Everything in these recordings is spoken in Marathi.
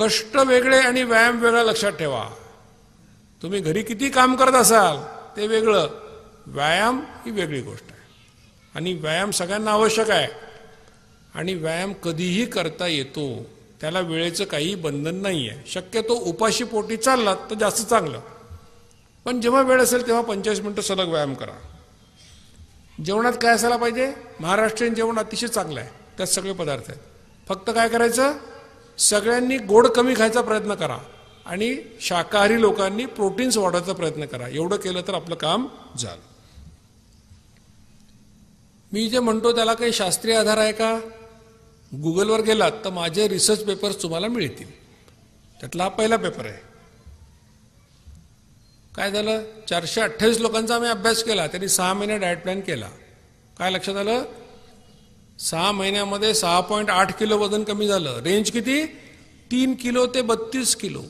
कष्ट वेगळे आणि व्यायाम वेगळा लक्षात ठेवा. तुम्ही घरी किती काम करत असाल ते वेगळं. व्यायाम ही वेगळी गोष्ट आहे. आणि व्यायाम सगळ्यांना आवश्यक आहे. आणि व्यायाम कधीही करता येतो त्याला वेळेचं काही बंधन नाही आहे शक्यतो उपाशी पोटी चाललात तर जास्त चांगलं. पण जेव्हा वेळ असेल तेव्हा पंचेचाळीस मिनटं सलग व्यायाम करा. जेवणात काय असायला पाहिजे? महाराष्ट्रीयन जेवण अतिशय चांगलं आहे. त्यात सगळे पदार्थ आहेत. फक्त काय करायचं? सगळ्यांनी गोड कमी खायचा प्रयत्न करा. आणि शाकाहारी लोकांनी प्रोटीन्स वाढवायचा प्रयत्न करा. एवढं केलं तर आपलं काम झालं. मी जे म्हणतो त्याला काही शास्त्रीय आधार आहे का? गुगलवर गेलात तर माझे रिसर्च पेपर्स तुम्हाला मिळतील. त्यातला हा पहिला पेपर आहे. काय झालं? चारशे अठ्ठावीस लोकांचा आम्ही अभ्यास केला. त्यांनी सहा महिने डाएट प्लॅन केला. काय लक्षात आलं? सहा महिन्यामध्ये सहा पॉईंट आठ किलो वजन कमी झालं. रेंज किती? तीन किलो ते बत्तीस किलो.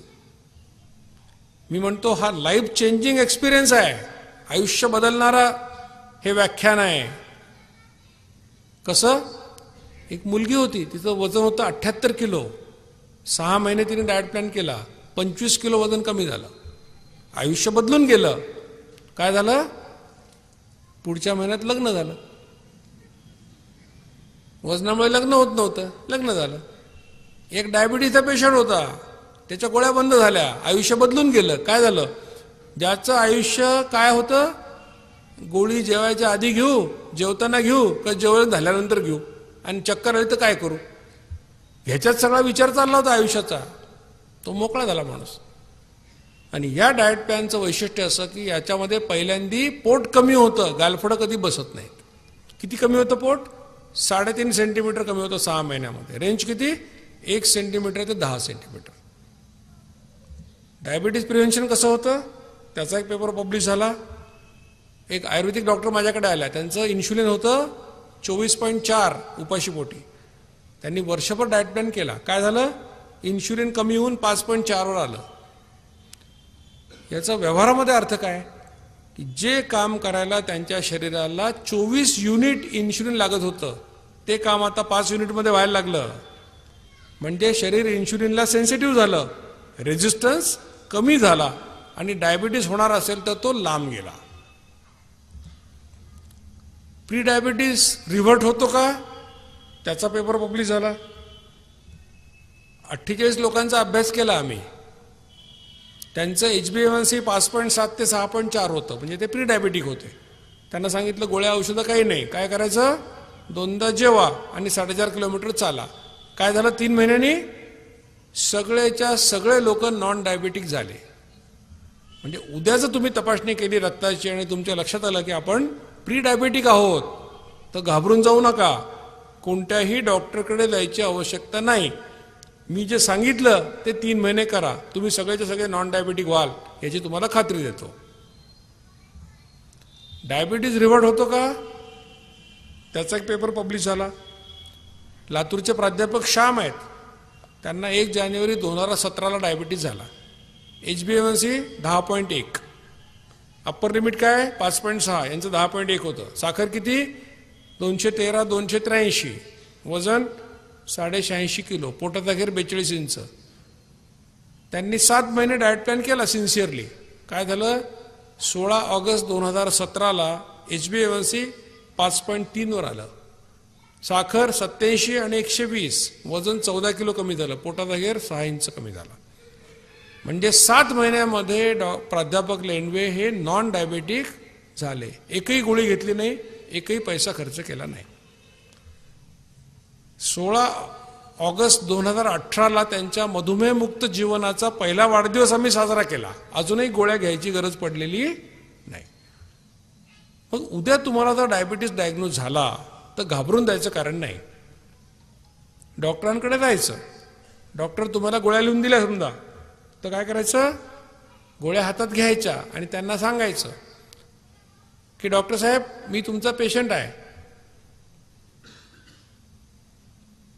मी म्हणतो हा लाईफ चेंजिंग एक्सपिरियन्स आहे. आयुष्य बदलणारा हे व्याख्यान आहे. कसं? एक मुलगी होती तिचं वजन होतं अठ्ठ्याहत्तर किलो. सहा महिने तिने डाएट प्लॅन केला. पंचवीस किलो वजन कमी झालं. आयुष्य बदलून गेलं. काय झालं? पुढच्या महिन्यात लग्न झालं. वजनामुळे लग्न होत नव्हतं. लग्न झालं. एक डायबिटीजचा पेशंट होता. त्याच्या गोळ्या बंद झाल्या. आयुष्य बदलून गेलं. काय झालं? ज्याचं आयुष्य काय होतं? गोळी जेवायच्या आधी घेऊ जेवताना घेऊ का जेवण झाल्यानंतर घेऊ? आणि चक्कर आली तर काय करू? ह्याच्यात सगळा विचार चालला होता आयुष्याचा. तो मोकळा झाला माणूस. आणि या डाएट प्लॅनचं वैशिष्ट्य असं की याच्यामध्ये पहिल्यांदी पोट कमी होतं. गालफडं कधी बसत नाहीत. किती कमी होतं पोट? साडेतीन सेंटीमीटर कमी होतं सहा महिन्यामध्ये. रेंज किती? एक सेंटीमीटर ते दहा सेंटीमीटर. डायबिटीज प्रिव्हेन्शन कसं होतं? त्याचा एक पेपर पब्लिश झाला. एक आयुर्वेदिक डॉक्टर माझ्याकडे आला त्यांचं इन्शुलिन होतं चोवीस पॉईंट चार उपाशी पोटी. त्यांनी वर्षभर डाएट प्लॅन केला. काय झालं? इन्शुलिन कमी होऊन पाच पॉईंट चारवर आलं. याचा व्यवहारामध्ये अर्थ काय? की जे काम करायला त्यांच्या शरीराला चोवीस युनिट इन्शुलिन लागत होतं ते काम आता पाच युनिटमध्ये व्हायला लागलं. म्हणजे शरीर इन्शुलिनला सेन्सिटिव्ह झालं रेजिस्टन्स कमी झाला आणि डायबिटीस होणार असेल तर तो लांब गेला. प्री डायबिटीस रिव्हर्ट होतो का? त्याचा पेपर पब्लिश झाला. अठ्ठेचाळीस लोकांचा अभ्यास केला आम्ही. त्यांचं एच बी एम सी पाच पॉईंट सात ते सहा पॉईंट चार होतं. म्हणजे ते प्री डायबेटिक होते. त्यांना सांगितलं गोळ्या औषधं काही नाही. काय करायचं? दोनदा जेवा आणि साडेचार किलोमीटर चाला. काय झालं? तीन महिन्यांनी सगळेच्या सगळे लोक नॉन डायबेटिक झाले. म्हणजे उद्या जर तुम्ही तपासणी केली रक्ताची आणि तुमच्या लक्षात आलं की आपण प्री डायबेटिक आहोत तर घाबरून जाऊ नका. कोणत्याही डॉक्टरकडे जायची आवश्यकता नाही. मी जे सांगितलं ते तीन महिने करा. तुम्ही सगळेचे सगळे नॉन डायबेटिक व्हाल याची तुम्हाला खात्री देतो. डायबिटीज रिवर्ट होतो का? त्याचा एक पेपर पब्लिश झाला. लातूरचे प्राध्यापक श्याम आहेत. त्यांना एक जानेवारी दोन हजार सतराला डायबिटीज झाला. एच बी एम सी दहा पॉईंट एक. अप्पर लिमिट काय पाच पॉईंट सहा. यांचं दहा पॉईंट एक होतं. साखर किती? दोनशे तेरा दोनशे त्र्याऐंशी. वजन साडेशहाऐंशी किलो. पोटात अखेर बेचाळीस इंच. त्यांनी सात महिने डाएट प्लॅन केला सिन्सिअरली काय झालं? सोळा ऑगस्ट दोन हजार सतराला एच बी एम सी पाच पॉईंट तीनवर आलं. साखर सत्याऐंशी आणि एकशे वीस. वजन चौदा किलो कमी झालं. पोटाचा घेर सहा इंच कमी झाला. म्हणजे सात महिन्यामध्ये डॉ प्राध्यापक लेंडवे हे नॉन डायबेटिक झाले. एकही गोळी घेतली नाही एकही पैसा खर्च केला नाही. सोळा ऑगस्ट दोन हजार अठराला त्यांच्या मधुमेहमुक्त जीवनाचा पहिला वाढदिवस आम्ही साजरा केला. अजूनही गोळ्या घ्यायची गरज पडलेली मग उद्या तुम्हाला जर डायबिटीस डायग्नोज झाला तर घाबरून द्यायचं कारण नाही. डॉक्टरांकडे जायचं. डॉक्टर तुम्हाला गोळ्या लिहून दिल्या समजा. तर काय करायचं? गोळ्या हातात घ्यायच्या आणि त्यांना सांगायचं की डॉक्टर साहेब मी तुमचा पेशंट आहे.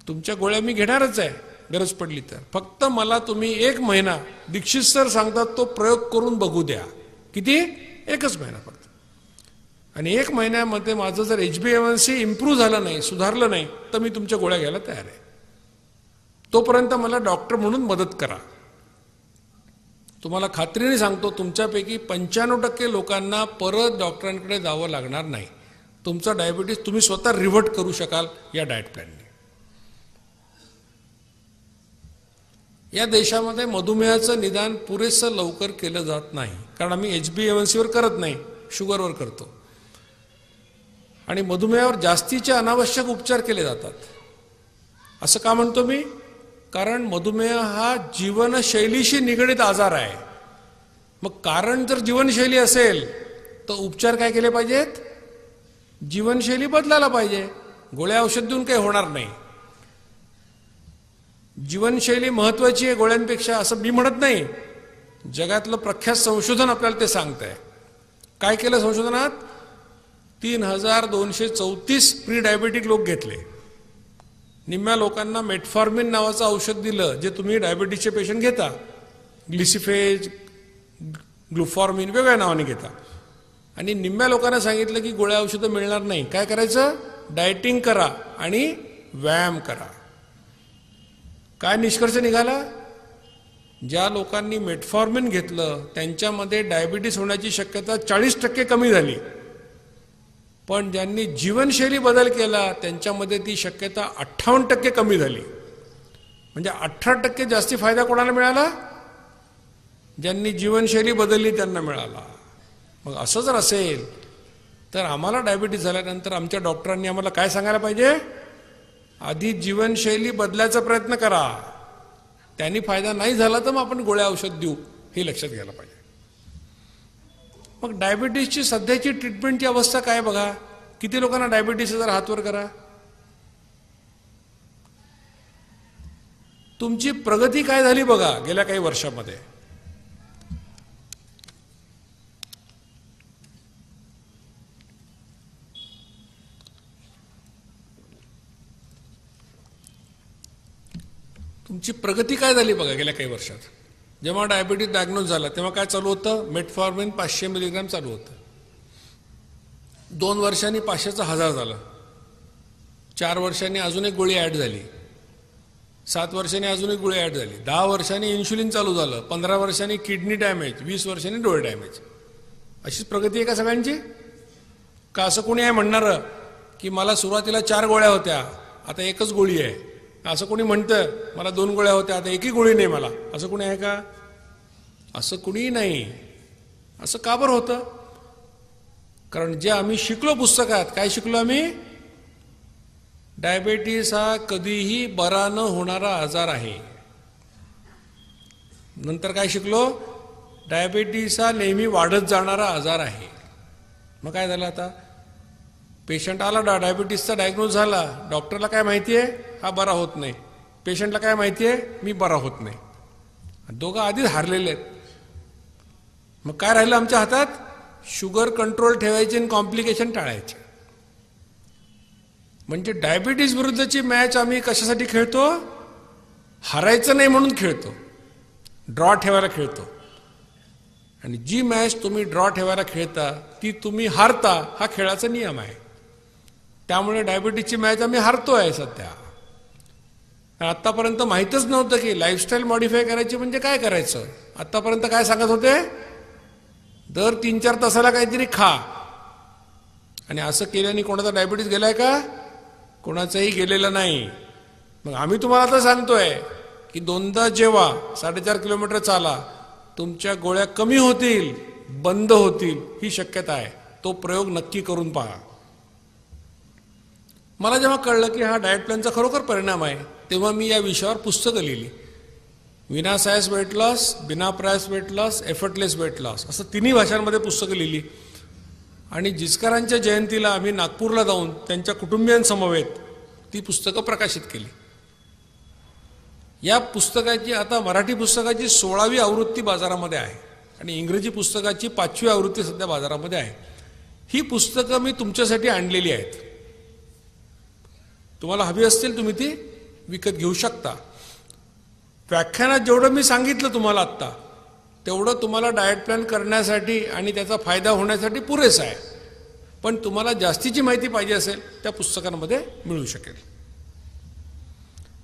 तुमच्या गोळ्या मी घेणारच आहे. गरज पडली तर. फक्त मला तुम्ही एक महिना दीक्षित सर सांगतात तो प्रयोग करून बघू द्या. किती? एकच महिना फक्त. आणि एक महिन्यामध्ये माझं जर H B M C improve झालं नाही सुधारलं नाही तर मी तुमच्या गोळ्या घ्यायला तयार आहे. तोपर्यंत मला डॉक्टर म्हणून मदत करा. तुम्हाला खात्रीने सांगतो तुमच्यापैकी पंच्याण्णव टक्के लोकांना परत डॉक्टरांकडे जावं लागणार नाही. तुमचा डायबिटीस तुम्ही स्वतः रिव्हर्ट करू शकाल या डाएट प्लॅनने या देशामध्ये मधुमेहाचं निदान पुरेसं लवकर केलं जात नाही. कारण आम्ही एच बी एम सीवर करत नाही शुगरवर करतो. आणि मधुमेहावर जास्तीचे अनावश्यक उपचार केले जातात. असं का म्हणतो मी? कारण मधुमेह हा जीवनशैलीशी निगडीत आजार आहे. मग कारण जर जीवनशैली असेल तर उपचार काय केले पाहिजेत? जीवनशैली बदलायला पाहिजे. गोळ्या औषध देऊन काही होणार नाही. जीवनशैली महत्वाची आहे गोळ्यांपेक्षा असं मी म्हणत नाही. जगातलं प्रख्यात संशोधन आपल्याला ते सांगत आहे काय केलं संशोधनात? तीन हजार दोनशे चौतीस प्री डायबेटिक लोक घेतले. निम्म्या लोकांना मेटफॉर्मिन नावाचं औषध दिलं जे तुम्ही डायबिटीजचे पेशंट घेता. ग्लिसिफेज ग्लुफॉर्मिन वेगळ्या नावाने घेता. आणि निम्म्या लोकांना सांगितलं की गोळ्या औषधं मिळणार नाही. काय करायचं? डायटिंग करा आणि व्यायाम करा. काय निष्कर्ष निघाला? ज्या लोकांनी मेटफॉर्मिन घेतलं त्यांच्यामध्ये डायबिटीस होण्याची शक्यता चाळीस टक्के कमी झाली. पण ज्यांनी जीवनशैली बदल केला त्यांच्यामध्ये ती शक्यता अठ्ठावन्न टक्के कमी झाली. म्हणजे अठरा टक्के जास्ती फायदा कोणाला मिळाला? ज्यांनी जीवनशैली बदलली त्यांना मिळाला. मग असं जर असेल तर आम्हाला डायबिटीस झाल्यानंतर आमच्या डॉक्टरांनी आम्हाला काय सांगायला पाहिजे? आधी जीवनशैली बदलायचा प्रयत्न करा. त्यांनी फायदा नाही झाला तर मग आपण गोळ्या औषध देऊ हे लक्षात घ्यायला पाहिजे. मग डायबिटीसची सध्याची ट्रीटमेंटची अवस्था काय बघा? किती लोकांना डायबिटीस जर हातवर करा. तुमची प्रगती काय झाली बघा गेल्या काही वर्षामध्ये? तुमची प्रगती काय झाली बघा गेल्या काही वर्षात? जेव्हा डायबिटीस डायग्नोज झाला तेव्हा काय चालू होतं? मेटफॉर्मिन पाचशे मिलीग्रॅम चालू होतं. दोन वर्षांनी पाचशेचं हजार झालं. चार वर्षांनी अजून एक गोळी ॲड झाली. सात वर्षांनी अजून एक गोळी ॲड झाली. दहा वर्षांनी इन्शुलिन चालू झालं. पंधरा वर्षांनी किडनी डॅमेज वीस वर्षांनी डोळे डॅमेज अशीच प्रगती आहे का सगळ्यांची? का असं कोणी आहे म्हणणारं की मला सुरुवातीला चार गोळ्या होत्या आता एकच गोळी आहे? असं कोणी म्हणतं मला दोन गोळ्या होत्या आता एकही गोळी नाही मला. असं कोणी आहे का? असं कुणीही नाही. असं का बरं होतं? कारण जे आम्ही शिकलो पुस्तकात काय शिकलो आम्ही? डायबेटीस हा कधीही बरा न होणारा आजार आहे. नंतर काय शिकलो? डायबेटीस हा नेहमी वाढत जाणारा आजार आहे. मग काय झालं आता? पेशंट आला डा डायबिटीसचा डायग्नोज झाला डॉक्टरला काय माहिती आहे हा बरा होत नाही. पेशंटला काय माहिती आहे मी बरा होत नाही. दोघं आधीच हारलेले आहेत. मग काय राहिलं आमच्या हातात? शुगर कंट्रोल ठेवायची आणि कॉम्प्लिकेशन टाळायचे. म्हणजे डायबिटीस विरुद्धची मॅच आम्ही कशासाठी खेळतो? हारायचं नाही म्हणून खेळतो. ड्रॉ ठेवायला खेळतो. आणि जी मॅच तुम्ही ड्रॉ ठेवायला खेळता ती तुम्ही हारता हा खेळाचा नियम आहे. त्यामुळे डायबिटीसची मॅच आम्ही हारतोय सध्या. आत्तापर्यंत माहीतच नव्हतं की लाईफस्टाईल मॉडीफाय करायची म्हणजे काय करायचं? आत्तापर्यंत काय सांगत होते? दर तीन चार तासाला काहीतरी खा. आणि असं केल्याने कोणाचा डायबिटीस गेलाय का? कोणाचाही गेलेला नाही. मग आम्ही तुम्हाला आता सांगतोय की दोनदा जेवा साडेचार किलोमीटर चाला तुमच्या गोळ्या कमी होतील बंद होतील ही शक्यता आहे. तो प्रयोग नक्की करून पहा. मला जेव्हा कळलं की हा डाएट प्लॅनचा खरोखर परिणाम आहे तेव्हा मी या विषयावर पुस्तकं लिहिली. विना सायस वेट लॉस बिना प्रायस weight loss effortless weight loss असं तिन्ही भाषांमध्ये पुस्तकं लिहिली. आणि जिचकरांच्या जयंतीला आम्ही नागपूरला जाऊन त्यांच्या कुटुंबियांसमवेत ती पुस्तकं प्रकाशित केली. या पुस्तकाची आता मराठी पुस्तकाची सोळावी आवृत्ती बाजारामध्ये आहे आणि इंग्रजी पुस्तकाची पाचवी आवृत्ती सध्या बाजारामध्ये आहे. ही पुस्तकं मी तुमच्यासाठी आणलेली आहेत. तुम्हाला हवी असतील तुम्ही ती विकत घेऊ शकता. व्याख्यानात जेवढं मी सांगितलं तुम्हाला आत्ता तेवढं तुम्हाला डाएट प्लॅन करण्यासाठी आणि त्याचा फायदा होण्यासाठी पुरेसं आहे. पण तुम्हाला जास्तीची माहिती पाहिजे असेल त्या पुस्तकांमध्ये मिळू शकेल.